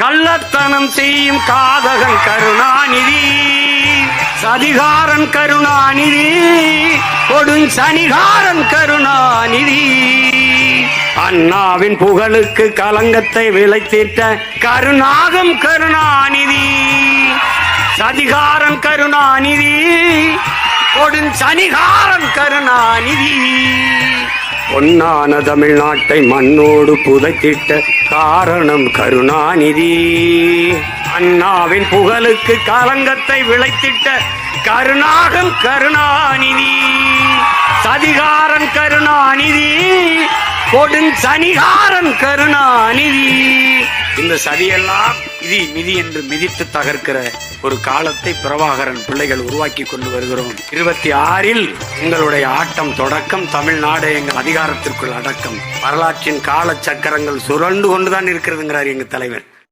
கள்ளத்தனம் செய்யும் காதகன் கருணாநிதி சதிகாரன் கருணாநிதி கொடுஞ் சனிகாரன் கருணாநிதி. அண்ணாவின் புகழுக்கு கலங்கத்தை விளைத்திட்ட கருணாகம் கருணாநிதி சதிகாரன் கருணாநிதி கொடுஞ் சனிகாரன் கருணாநிதி. பொன்னான தமிழ்நாட்டை மண்ணோடு புதைத்திட்ட காரணம் கருணாநிதி. அண்ணாவின் புகழுக்கு களங்கத்தை விளைத்திட்ட கருணாகம் கருணாநிதி. சதிகாரன் கருணாநிதி கொடுஞ் சனிகாரன் கருணாநிதி. இந்த சதியெல்லாம் விதி மிதி என்று மிதித்து தகர்க்கிற ஒரு காலத்தை பிரபாகரன் பிள்ளைகள் உருவாக்கி கொண்டு வருகிறோம். இருபத்தி ஆறில் உங்களுடைய ஆட்டம் தொடக்கம் தமிழ்நாடு எங்கள் அதிகாரத்திற்குள் அடக்கம். வரலாற்றின் கால சக்கரங்கள் சுரண்டு கொண்டுதான் இருக்கிறதுங்கிறார் எங்க தலைவர்.